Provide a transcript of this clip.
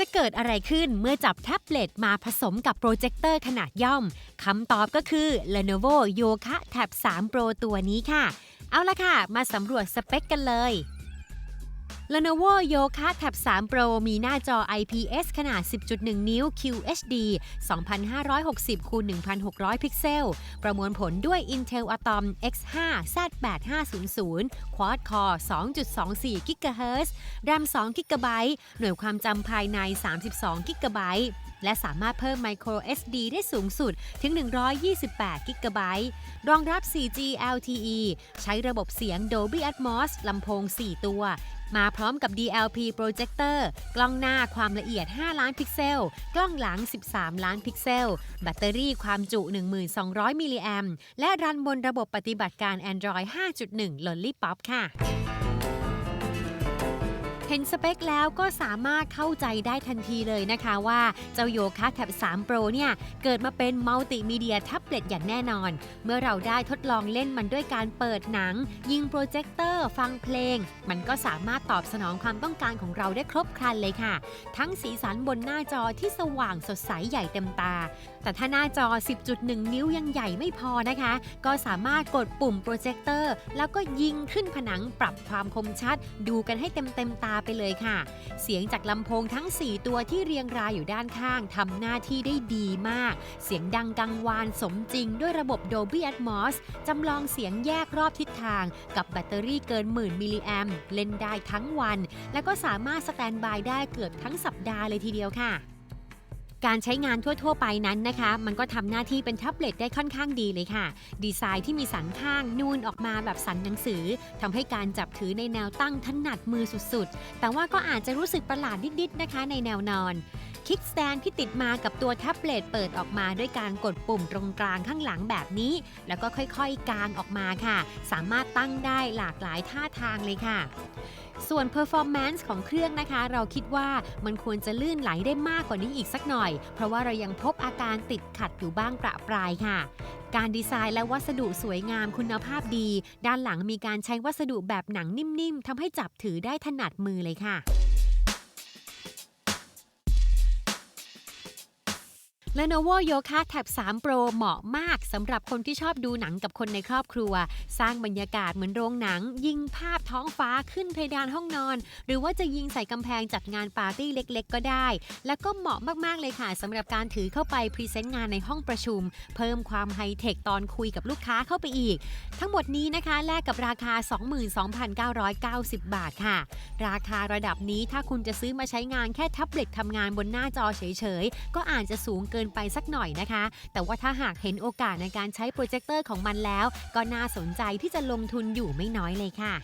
จะเกิดอะไรขึ้นเมื่อจับแท็บเล็ตมาผสมกับโปรเจคเตอร์ขนาดย่อม คำตอบก็คือ Lenovo Yoga Tab 3 Pro ตัวนี้ค่ะ เอาละค่ะ มาสำรวจสเปคกันเลย Lenovo Yoga Tab 3 Pro มีหน้าจอ IPS ขนาด 10.1 นิ้ว QHD 2560คูณ1600 พิกเซล ประมวลผลด้วย Intel Atom X5 Z8500 Quad Core 2.24 GHz RAM 2 GB หน่วยความจำภายใน 32 GB และสามารถเพิ่ม Micro SD ได้สูงสุดถึง 128 GB รองรับ 4G LTE ใช้ระบบเสียง Dolby Atmos ลำโพง 4 ตัว มาพร้อมกับ DLP Projector กล้องหน้าความละเอียด 5 ล้านพิกเซล กล้องหลัง 13 ล้านพิกเซล แบตเตอรี่ความจุ 1200 มิลลิแอมและรันบนระบบปฏิบัติการ Android 5.1 Lollipop ค่ะ ห็นสเปคแล้วก็สามารถเข้าใจได้ทันทีเลยนะคะว่า เจ้าโยคะแท็บ3 Pro เนี่ย เกิดมาเป็นมัลติมีเดียแท็บเล็ตอย่างแน่นอน เมื่อเราได้ทดลองเล่นมันด้วยการเปิดหนัง ยิงโปรเจคเตอร์ ฟังเพลง มันก็สามารถตอบสนองความต้องการของเราได้ครบครันเลยค่ะ ทั้งสีสันบนหน้าจอที่สว่างสดใสใหญ่เต็มตา แต่ถ้าหน้าจอ 10.1 นิ้วยังใหญ่ไม่พอนะคะ ก็สามารถกดปุ่มโปรเจคเตอร์แล้วก็ยิงขึ้นผนังปรับความคมชัด ดูกันให้เต็มเต็มตาไปเลยค่ะ เสียงจากลำโพงทั้ง 4 ตัวที่เรียงรายอยู่ด้านข้างทำหน้าที่ได้ดีมาก เสียงดังกังวานสมจริงด้วยระบบ Dolby Atmos จำลองเสียงแยกรอบทิศทาง กับแบตเตอรี่เกินหมื่นมิลลิแอมเล่นได้ทั้งวัน และก็สามารถสแตนบายได้เกือบทั้งสัปดาห์เลยทีเดียวค่ะ การใช้งานทั่ว ๆ ไปนั้นนะคะ มันก็ทำหน้าที่เป็นแท็บเล็ตได้ค่อนข้างดีเลยค่ะ ดีไซน์ที่มีสันข้างนูนออกมาแบบสันหนังสือทำให้การจับถือในแนวตั้งถนัดมือสุดๆ แต่ว่าก็อาจจะรู้สึกประหลาดนิดๆนะคะในแนวนอนคิกสแตนที่ติดมากับตัวแท็บเล็ตเปิดออกมาด้วยการกดปุ่มตรงกลางข้างหลังแบบนี้ แล้วก็ค่อยๆ กางออกมาค่ะ สามารถตั้งได้หลากหลายท่าทางเลยค่ะ ส่วน performance ของเครื่องนะคะ เราคิดว่ามันควรจะลื่นไหลได้มากกว่านี้อีกสักหน่อย เพราะว่าเรายังพบอาการติดขัดอยู่บ้างประปรายค่ะ การดีไซน์และวัสดุสวยงามคุณภาพดี ด้านหลังมีการใช้วัสดุแบบหนังนิ่มๆทำให้จับถือได้ถนัดมือเลยค่ะ Lenovo Yoga Tab 3 Pro เหมาะมากสำหรับคนที่ชอบดูหนังกับคนในครอบครัว สร้างบรรยากาศเหมือนโรงหนัง ยิงภาพท้องฟ้าขึ้นเพดานห้องนอน หรือว่าจะยิงใส่กำแพงจัดงานปาร์ตี้เล็กๆ ก็ได้ แล้วก็เหมาะมากๆเลยค่ะสำหรับการถือเข้าไปพรีเซนต์งานในห้องประชุม เพิ่มความไฮเทคตอนคุยกับลูกค้าเข้าไปอีก ทั้งหมดนี้นะคะแลกกับราคา 22,990 บาทค่ะ ราคาระดับนี้ถ้าคุณจะซื้อมาใช้งานแค่แท็บเล็ตทำงานบนหน้าจอเฉยๆก็อาจจะสูงเกินนไปสักหน่อยนะคะ แต่ว่าถ้าหากเห็นโอกาสในการใช้โปรเจคเตอร์ของมันแล้ว ก็น่าสนใจที่จะลงทุนอยู่ไม่น้อยเลยค่ะ